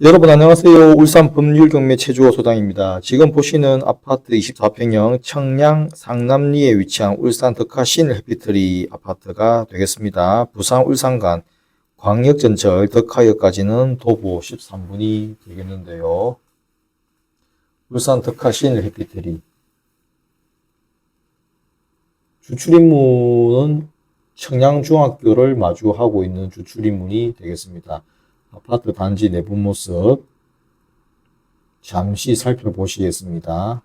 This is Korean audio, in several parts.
여러분 안녕하세요. 울산 법률경매 최주호 소장입니다. 지금 보시는 아파트 24평형 청량 상남리에 위치한 울산 덕화 신일 해피트리 아파트가 되겠습니다. 부산 울산 간 광역전철 덕화역까지는 도보 13분이 되겠는데요. 울산 덕화 신일 해피트리 주출입문은 청량중학교를 마주하고 있는 주출입문이 되겠습니다. 아파트 단지 내부 모습 잠시 살펴보시겠습니다.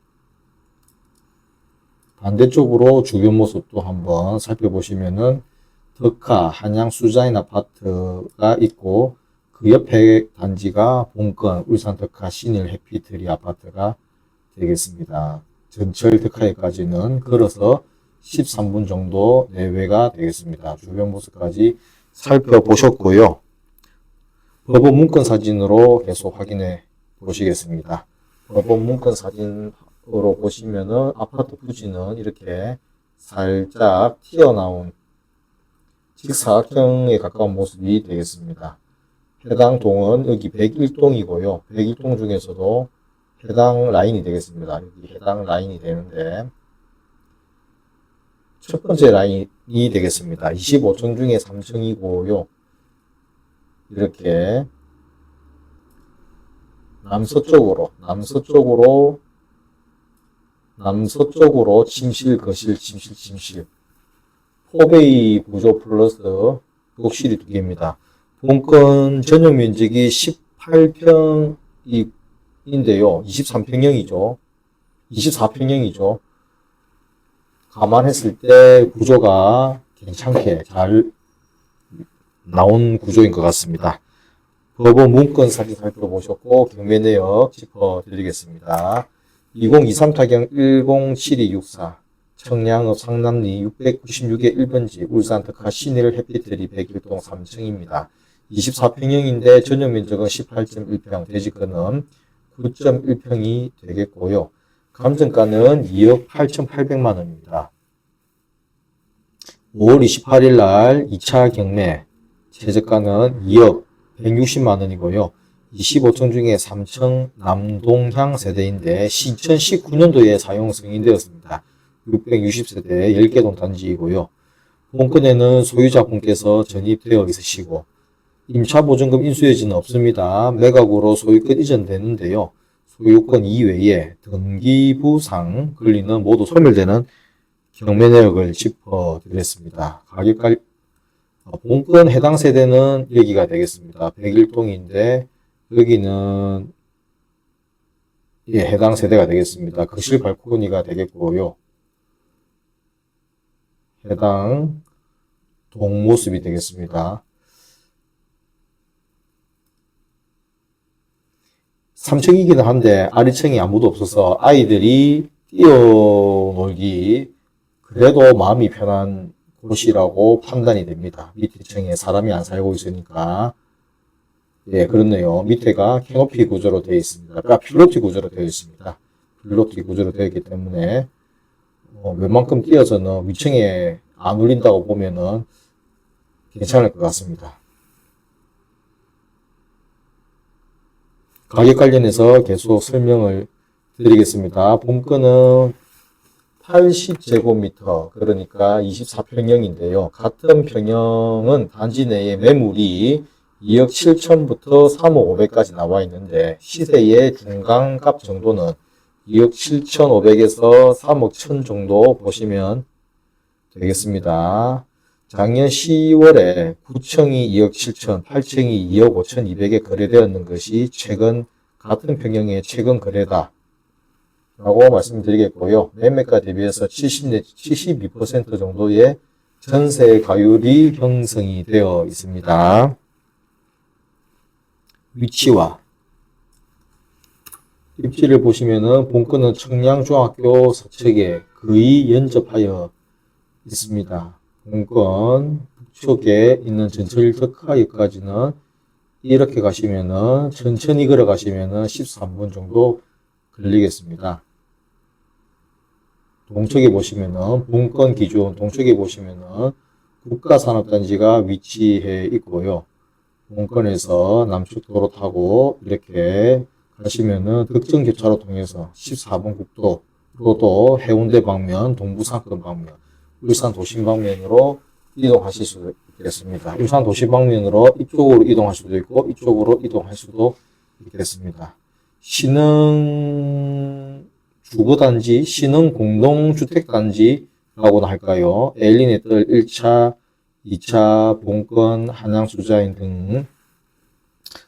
반대쪽으로 주변 모습도 한번 살펴보시면은 덕화 한양 수자인 아파트가 있고 그 옆에 단지가 본건 울산 덕화 신일 해피트리 아파트가 되겠습니다. 전철 덕화에까지는 걸어서 13분 정도 내외가 되겠습니다. 주변 모습까지 살펴보셨고요. 법원 문건 사진으로 계속 확인해 보시겠습니다. 법원 문건 사진으로 보시면은 아파트 부지는 이렇게 살짝 튀어나온 직사각형에 가까운 모습이 되겠습니다. 해당 동은 여기 101동이고요. 101동 중에서도 해당 라인이 되겠습니다. 여기 해당 라인이 되는데 첫 번째 라인이 되겠습니다. 25층 중에 3층이고요. 이렇게 남서쪽으로 남서쪽으로 남서쪽으로 침실 거실 침실 침실 포베이 구조 플러스 욕실이 두 개입니다. 본건 전용 면적이 18평인데요. 23평형이죠. 24평형이죠. 감안했을 때 구조가 괜찮게 잘 나온 구조인 것 같습니다. 법원 문건 사진 살펴보셨고 경매 내역 짚어드리겠습니다. 2023 타경 107264 청량읍 상남리 696의 1번지 울산 덕화 신일 해피트리 101동 3층입니다. 24평형인데 전용 면적은 18.1평, 대지권은 9.1평이 되겠고요. 감정가는 2억 8,800만 원입니다. 5월 28일 날 2차 경매 최저가는 2억 160만 원이고요. 25층 중에 3층 남동향 세대인데 2019년도에 사용 승인되었습니다. 660세대 10개 동 단지이고요. 본건에는 소유자분께서 전입되어 있으시고 임차보증금 인수여지는 없습니다. 매각으로 소유권 이전되는데요. 소유권 이외에 등기부상 권리는 모두 소멸되는 경매 내역을 짚어드렸습니다. 가격 본건 해당 세대는 여기가 되겠습니다. 101동인데 여기는 예, 해당 세대가 되겠습니다. 거실 발코니가 되겠고요. 해당 동 모습이 되겠습니다. 3층이기는 한데 아래층이 아무도 없어서 아이들이 뛰어놀기 그래도 마음이 편한 곳이라고 판단이 됩니다. 밑에 층에 사람이 안 살고 있으니까. 예, 그렇네요. 밑에가 캐노피 구조로 되어 있습니다. 그러니까 필로티 구조로 되어 있습니다. 필로티 구조로 되어 있기 때문에, 어, 웬만큼 뛰어서는 위층에 안 울린다고 보면은 괜찮을 것 같습니다. 가격 관련해서 계속 설명을 드리겠습니다. 본건은 80제곱미터, 그러니까 24평형인데요. 같은 평형은 단지 내에 매물이 2억 7천부터 3억 5백까지 나와 있는데, 시세의 중간값 정도는 2억 7천5백에서 3억 1천 정도 보시면 되겠습니다. 작년 10월에 9층이 2억 7천, 8층이 2억 5천 2백에 거래되었는 것이 최근 같은 평형의 최근 거래다. 라고 말씀드리겠고요. 매매가 대비해서 70 내지 72% 정도의 전세 가율이 형성이 되어 있습니다. 위치와 입지를 보시면은 본건은 청량중학교 서측에 거의 연접하여 있습니다. 본건 북쪽에 있는 전철 덕화역까지는 이렇게 가시면은 천천히 걸어가시면은 13분 정도 걸리겠습니다. 동쪽에 보시면은 본건 기준 동쪽에 보시면은 국가산업단지가 위치해 있고요. 본건에서 남측 도로 타고 이렇게 가시면은 특정 교차로 통해서 14번 국도로도 해운대 방면, 동부상권 방면, 울산 도심 방면으로 이동하실 수 있겠습니다. 울산 도심 방면으로 이쪽으로 이동할 수도 있고 이쪽으로 이동할 수도 있겠습니다. 신흥 주거단지, 신흥 공동주택단지라고나 할까요? 엘리네들 1차, 2차, 본건, 한양수자인 등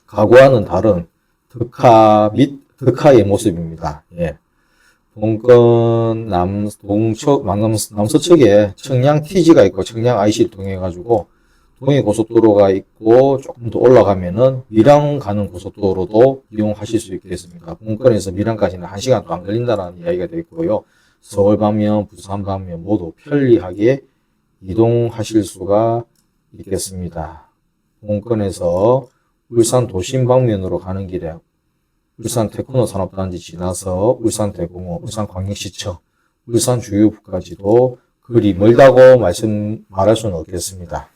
가구와는 다른 득화 및 득화의 모습입니다. 예. 본건 남, 동척, 남, 남서측에 청량 TG가 있고 청량 IC를 통해 가지고 동해 고속도로가 있고 조금 더 올라가면은 밀양 가는 고속도로도 이용하실 수 있겠습니다. 본건에서 밀양까지는 1시간도 안 걸린다는 이야기가 되어 있고요. 서울 방면, 부산 방면 모두 편리하게 이동하실 수가 있겠습니다. 본건에서 울산 도심 방면으로 가는 길에 울산 테크노 산업단지 지나서 울산 대공원, 울산 광역시청, 울산 주유부까지도 그리 멀다고 말씀 말할 수는 없겠습니다.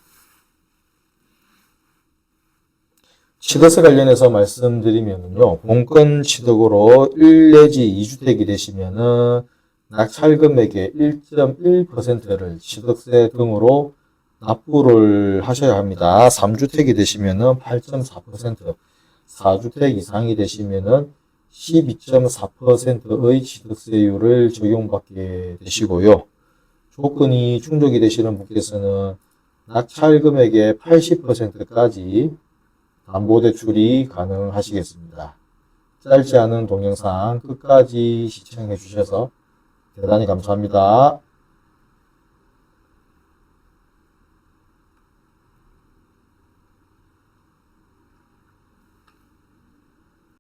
취득세 관련해서 말씀드리면요. 본건 취득으로 1 내지 2주택이 되시면은 낙찰 금액의 1.1%를 취득세 등으로 납부를 하셔야 합니다. 3주택이 되시면은 8.4%, 4주택 이상이 되시면은 12.4%의 취득세율을 적용받게 되시고요. 조건이 충족이 되시는 분께서는 낙찰 금액의 80%까지 담보대출이 가능하시겠습니다. 짧지 않은 동영상 끝까지 시청해 주셔서 대단히 감사합니다.